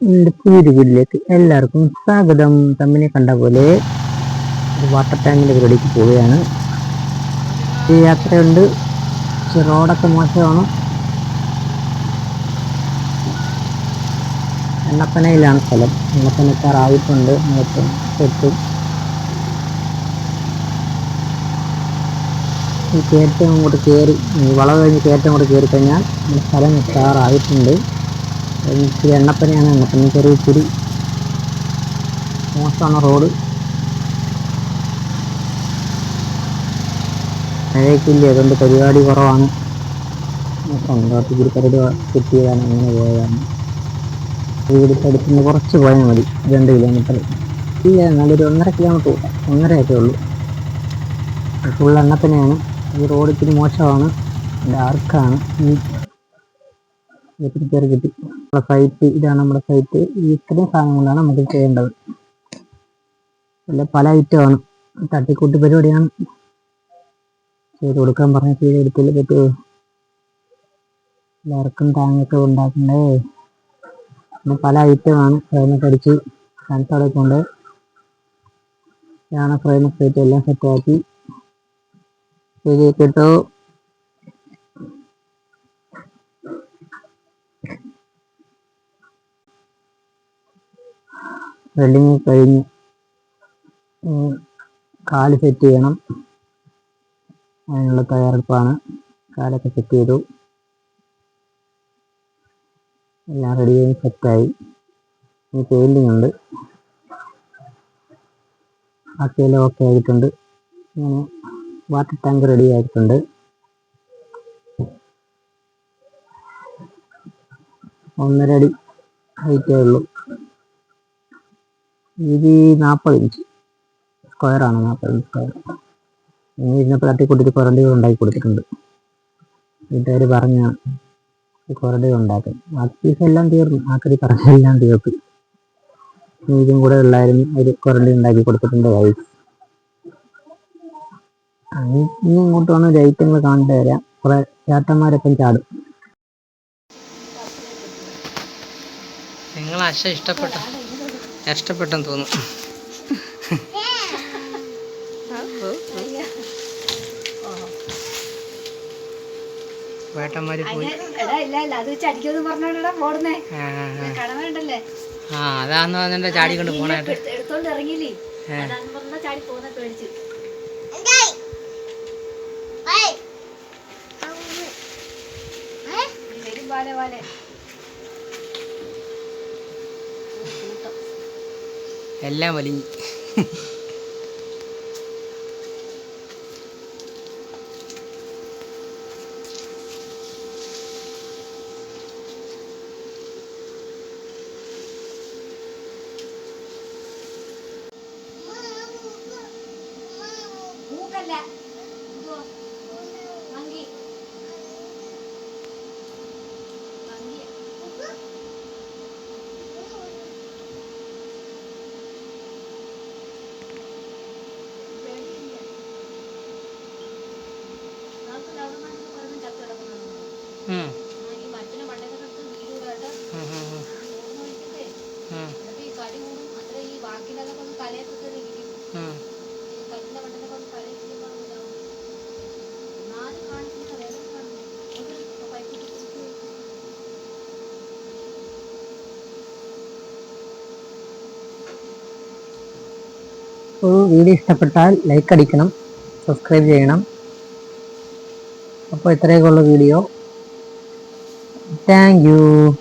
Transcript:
വീട്ടിലേക്ക് എല്ലാവർക്കും സ്വാഗതം. തമ്മിനെ കണ്ട പോലെ ഒരു വാട്ടർ ടാങ്കിന്റെ പരിപാടിക്ക് പോവുകയാണ്. ഈ യാത്രയുണ്ട്. പക്ഷെ റോഡൊക്കെ മോശമാണ്. എണ്ണപ്പനയിലാണ് സ്ഥലം. എണ്ണപ്പനക്കാറായിട്ടുണ്ട് നേരത്തെ എത്തും. ഈ കയറ്റം അങ്ങോട്ട് കയറി വളവ് കഴിഞ്ഞ് കയറ്റം അങ്ങോട്ട് കയറി കഴിഞ്ഞാൽ സ്ഥലം എത്താറായിട്ടുണ്ട് ഇച്ചിരി എണ്ണപ്പനയാണ് എണ്ണപ്പനി ചെറിയ ഇച്ചിരി മോശമാണ് റോഡ്. മഴയൊക്കില്ല അതുകൊണ്ട് പരിപാടി കുറവാണ്. സ്വന്തമായിട്ട് ഇച്ചിരി പരിപാടി കിട്ടിയതാണ് അങ്ങനെ പോയതാണ്. വീടിന്റെ അടുത്ത് നിന്ന് കുറച്ച് പോയാൽ മതി രണ്ട് കിലോമീറ്റർ ഇല്ല നല്ലൊരു ഒന്നര കിലോമീറ്റർ ഒന്നര ആയിട്ടേ ഉള്ളൂ. ഫുൾ എണ്ണപ്പനയാണ്. ഈ റോഡ് ഇത്തിരി മോശമാണ് ഡാർക്കാണ് ഇത്തിരി കയറി കിട്ടി. നമ്മുടെ സൈറ്റ് ഇതാണ് നമ്മുടെ സൈറ്റ് ഇത്രയും സാധനങ്ങളാണ് നമുക്ക് ചെയ്യേണ്ടത്. അല്ല പല ഐറ്റമാണ് തട്ടിക്കൂട്ടി പരിപാടിയാണ്. ചെയ്ത് കൊടുക്കാൻ പറഞ്ഞ ചെയ്ത് കൊടുത്തില്ല പറ്റുമോ എല്ലാവർക്കും താങ്ങൊക്കെ ഉണ്ടാക്കണ്ടേ? പിന്നെ പല ഐറ്റമാണ് ഫ്രെയിമൊക്കെ അടിച്ച് കനത്തോടെ കൊണ്ട് ഇതാണ് ആയിട്ട് എല്ലാം സെറ്റാക്കി ചെയ്ത് കിട്ടോ വെൽഡിങ് കഴിഞ്ഞ് കാൽ സെറ്റ് ചെയ്യണം. അതിനുള്ള തയ്യാറെടുപ്പാണ്. കാലൊക്കെ സെറ്റ് ചെയ്തു. എല്ലാം റെഡി ആയി സെറ്റായി ഇനി പെയിന്റിങ് ഉണ്ട്. ബാക്കിയെല്ലാം ഓക്കെ ആയിട്ടുണ്ട്. ഇങ്ങനെ വാട്ടർ ടാങ്ക് റെഡി ആയിട്ടുണ്ട്. ഒന്നര അടി ഹൈറ്റേ ഉള്ളൂ. വീതി നാൽപ്പത് ഇഞ്ച് സ്ക്വയറാണ് നാൽപ്പത് ഇഞ്ച് സ്ക്വയർ ഇനി ഇരുന്നപ്പോൾ തട്ടിക്കൂട്ടിട്ട് കുറണ്ടികൾ ഉണ്ടാക്കി കൊടുത്തിട്ടുണ്ട്. വീട്ടുകാർ പറഞ്ഞ കുറണ്ടികൾ ഉണ്ടാക്കും ബാക്കി എല്ലാം തീർന്നു. ആക്കടി പറഞ്ഞ എല്ലാം തീർത്തു. ഇതും കൂടെ എല്ലാവരും ഒരു കുറണ്ടി ഉണ്ടാക്കി കൊടുത്തിട്ടുണ്ട് ഇനി ഇനി ഇങ്ങോട്ട് വന്ന് ഒരു ഐറ്റങ്ങൾ കാണിച്ചു തരാം. കുറെ ചേട്ടന്മാരൊപ്പം ചാടും. നിങ്ങൾ അശ ഇഷ്ടപ്പെട്ട. ഇഷ്ടപ്പെട്ടെന്ന് തോന്നുന്നു വേട്ടന്മാര് പോയി. എടാ ഇല്ല ഇല്ല അത് ചടിക്കൊന്നും പറഞ്ഞോണ്ടാ പോടുന്നേ. ആ, അതാന്ന് പറഞ്ഞ ചാടി കൊണ്ട് പോണായിട്ട് എടുത്ത് എടുത്തോണ്ട് ഇറങ്ങിയില്ലേ ഏ. അതാന്ന് പറഞ്ഞ ചാടി പോകുന്ന പേടിച്ച് ഇനി വരും പാലെ പാലെ എല്ലാം വലിഞ്ഞ്. മൂക്കല്ല വീഡിയോ ഇഷ്ടപ്പെട്ടാൽ ലൈക്ക് അടിക്കണം സബ്സ്ക്രൈബ് ചെയ്യണം. അപ്പോൾ ഇത്രയൊക്കെ ഉള്ള വീഡിയോ. Thank you.